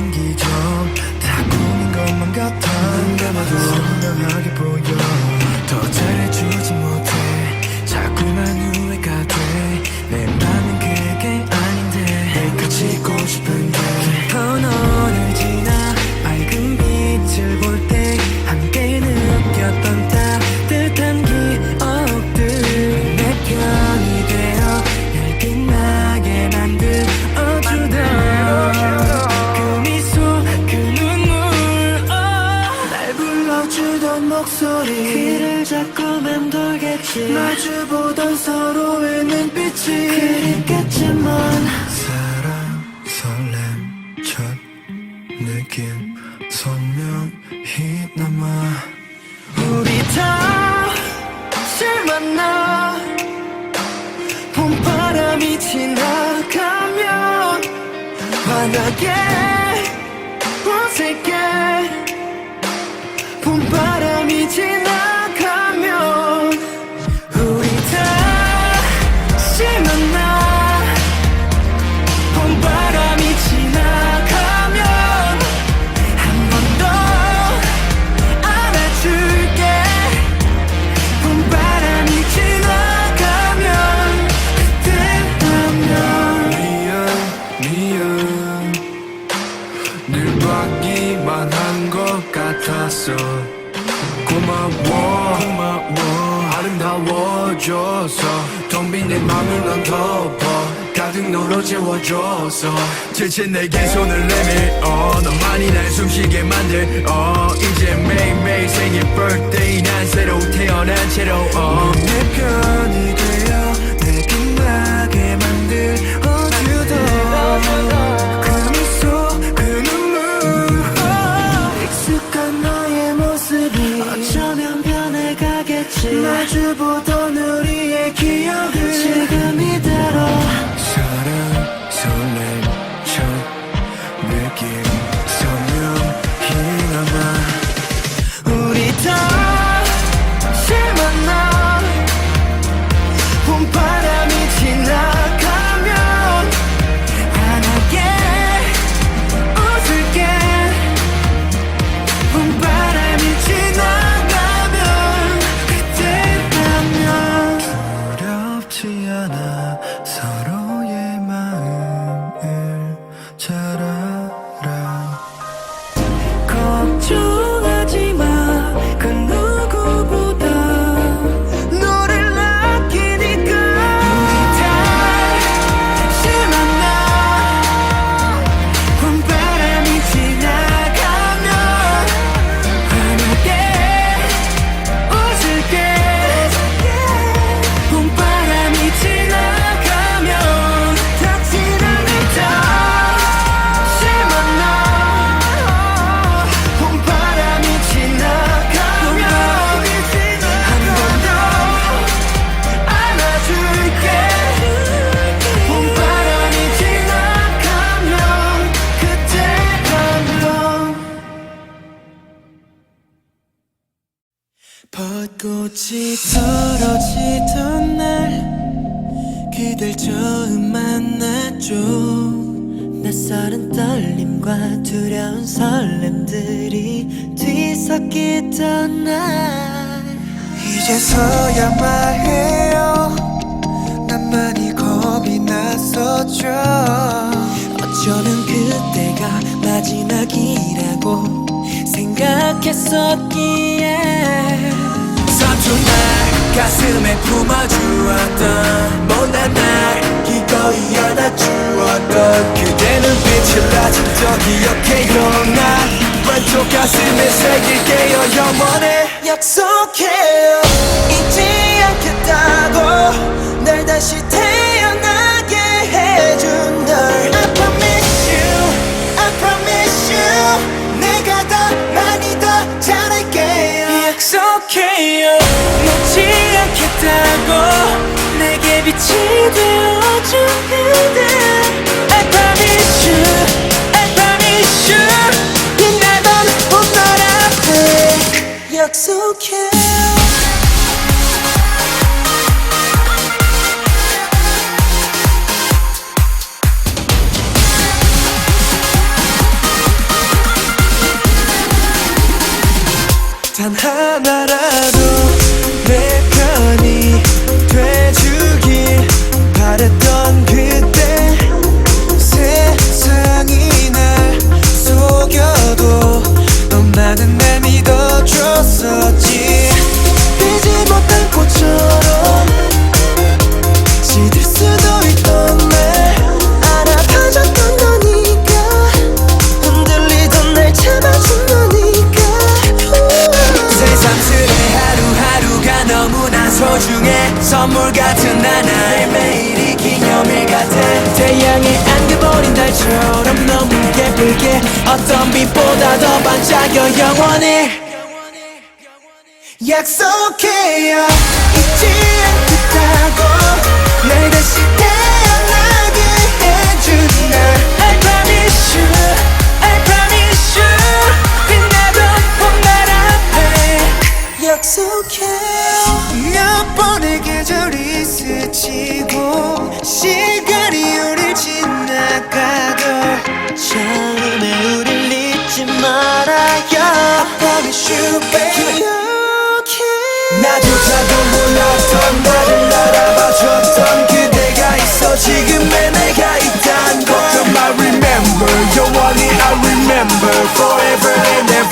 기적 다 꿈인 것만 같아. 눈 감아도 선명하게 보여. 더 잘해주지 못해. 자꾸만 후회 느낌. 선명히 남아. 우리 다시 만나. 봄바람이 지나가면 환하게 어색해 봄바람 맘을 넌 덮어 가득 너로 채워줘서 지친 내게 손을 내밀어. 너만이 날 숨쉬게 만들어. 이제 매일매일 생일 birthday 난 새로 태어난 채로 어. 벚꽃이 떨어지던 날 그댈 처음 만났죠. 낯설은 떨림과 두려운 설렘들이 뒤섞이던 날. 이제서야 말해요. 난 많이 겁이 났었죠. 어쩌면 그때가 마지막이라고 생각했었기에 날 가슴에 품어주었던 못난 날 기꺼이 안아주었던 그대 눈빛을 아직도 기억해요. 난 왼쪽 가슴에 새길게요. 영원히 약속해요 단 하나라도 더 반짝여 영원히. 약속해요. 잊지 않겠다고 날 다시 태어나게 해준 날. I promise you I promise you. 빛나던 봄날 앞에 약속해요. 몇 번의 계절이 스치고 시간이 우릴 지나가도 우릴 잊지 말아요 I promise you baby 나조차도 몰랐던 나를 알아봐줬던 그대가 있어 지금의 내가 있단 걸 Come I remember 영원히 I remember forever and ever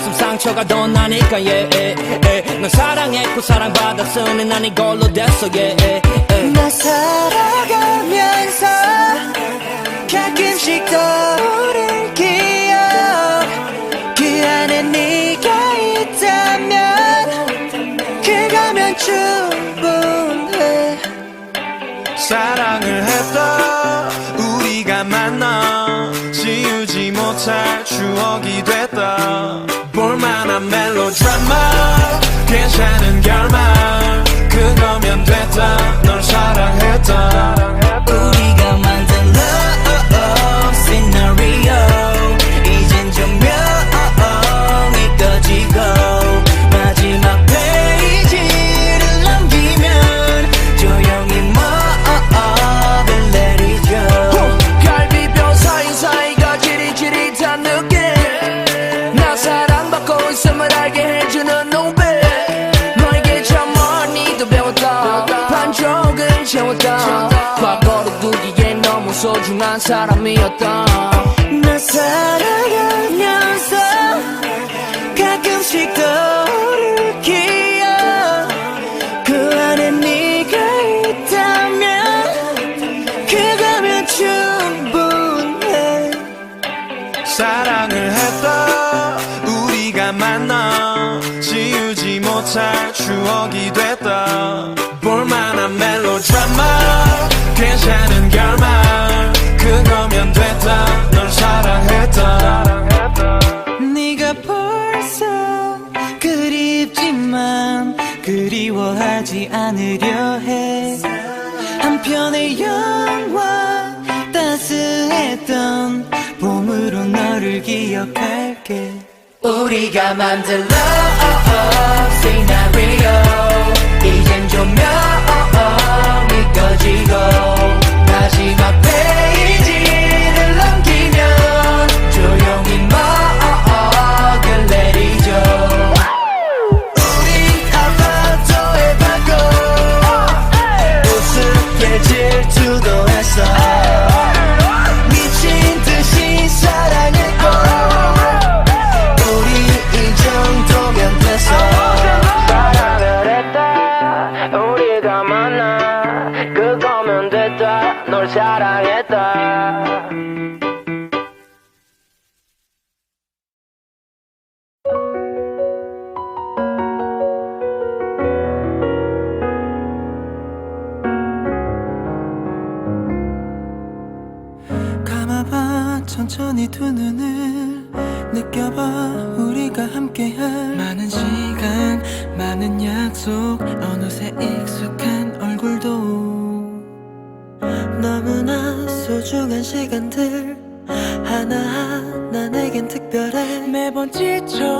없음 상처가 더 나니까 yeah, yeah, yeah. 넌 사랑했고 사랑받았으니 난 이걸로 됐어 yeah, yeah, yeah. 나 살아가면서 가끔씩 떠오른 기억 그 안에 네가 있다면 그거면 충분해 사랑을 했다 우리가 만나 지우지 못할 추억이 됐다 볼만한 멜로드라마. 괜찮은 결말. 그거면 됐다. 널 사랑했다 소중한 사람이었다 나 살아가면서 가끔씩 떠오를 기억. 그 안에 네가 있다면 그거면 충분해. 사랑을 했다. 우리가 만나 지우지 못할 추억이 됐다. 볼만한 멜로드라마 괜찮은 결말 그거면 됐다. 널 사랑했다. 네가 벌써 그립지만 그리워하지 않으려 해. 한편의 영화 따스했던 봄으로 너를 기억할게. 우리가 만든 love scenario 이젠 조명이 꺼지고 마지막 페 천천히 두 눈을 느껴봐. 우리가 함께할 많은 시간 많은 약속 어느새 익숙한 얼굴도. 너무나 소중한 시간들 하나하나 내겐 특별해. 매번 지쳐